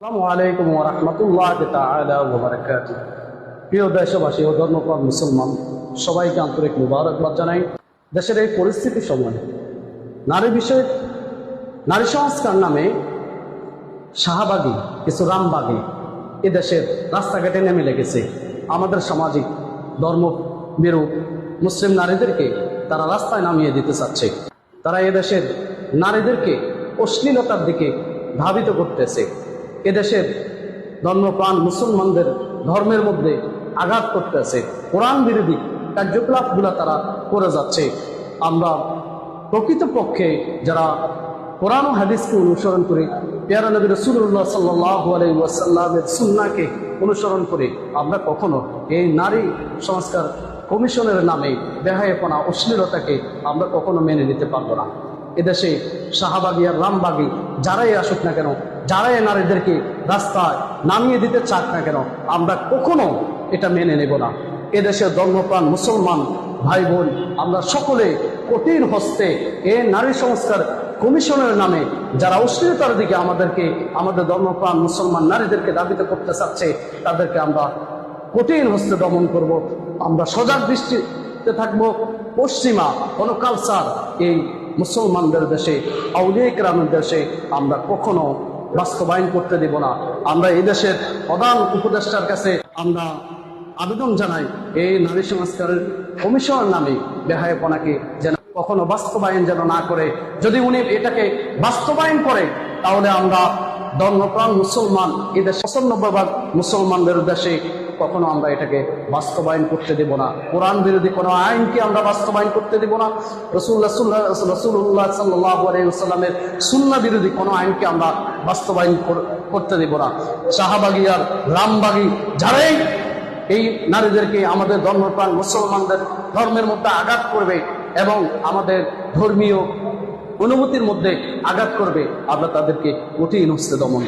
আসসালামু আলাইকুম ওয়া রাহমাতুল্লাহি তাআলা প্রিয় দেশবাসী ও ধর্মপ্রাণ মুসলমান, সবাইকে আন্তরিক মুবারকবাদ জানাই। দেশের এই পরিস্থিতির সময় নারী বিষয়ে নারী সংস্কার নামে শাহবাগী, কিছু রামবাগী এ দেশের রাস্তাঘাটে নেমে লেগেছে। আমাদের সামাজিক, ধর্ম মেরু মুসলিম নারীদেরকে তারা রাস্তায় নামিয়ে দিতে চাচ্ছে। তারা এদেশের নারীদেরকে অশ্লীলতার দিকে ধাবিত করতেছে। এদেশের ধর্মপ্রাণ মুসলমানদের ধর্মের মধ্যে আঘাত করতেছে কোরআন বিরোধী কার্যকলাপগুলো তারা করে যাচ্ছে। আমরা প্রকৃতপক্ষে যারা কোরআন ও হাদিসকে অনুসরণ করে পেয়ারা নবী রসুল্লাহ সাল্লাহ আলাইসাল্লামের সুন্নাকে অনুসরণ করে, আমরা কখনো এই নারী সংস্কার কমিশনের নামে বেহায়েপনা, অশ্লীলতাকে আমরা কখনো মেনে নিতে পারব না। এদেশে শাহবাগী রামবাগী, যারাই আসুক না কেন যারাই নারীদেরকে রাস্তায় নামিয়ে দিতে চাক না কেন, আমরা কখনো এটা মেনে নেব না। এদেশের ধর্মপ্রাণ মুসলমান ভাই বোন আমরা সকলে কঠিন হস্তে এ নারী সংস্কার কমিশনের নামে যারা অশ্লীলতার দিকে আমাদেরকে, আমাদের ধর্মপ্রাণ মুসলমান নারীদেরকে দাবিত করতে চাচ্ছে, তাদেরকে আমরা কঠিন হস্তে দমন করব। আমরা সজাগ দৃষ্টিতে থাকব। পশ্চিমা, কোনো কালচার এই মুসলমানদের দেশে আউলিয়া দেশে আমরা কখনো বাস্তবায়ন করতে দেব না। আমরা এই দেশের প্রধান উপদেষ্টার কাছে আমরা আবেদন জানাই, এই নারী সংস্কারের কমিশনের নামে বেহায়পনাকে যেন কখনো বাস্তবায়ন যেন না করে। যদি উনি এটাকে বাস্তবায়ন করে, তাহলে আমরা ধর্মপ্রাণ মুসলমান এদের পঁচানব্বই ভাগ মুসলমানদের দেশে কখনো আমরা এটাকে বাস্তবায়ন করতে দেব না। কোরআন বিরোধী কোনো আইনকে আমরা বাস্তবায়ন করতে দেব না। রসুল্লাহ রসুল্লাহ সুন্না বিরোধী কোনো আইনকে আমরা বাস্তবায়ন করতে দেব না। শাহবাগী আর রামবাগী যারাই এই নারীদেরকে আমাদের ধর্মপ্রাণ মুসলমানদের ধর্মের মধ্যে আঘাত করবে এবং আমাদের ধর্মীয় অনুভূতির মধ্যে আঘাত করবে, আমরা তাদেরকে কঠিন হস্তে দমন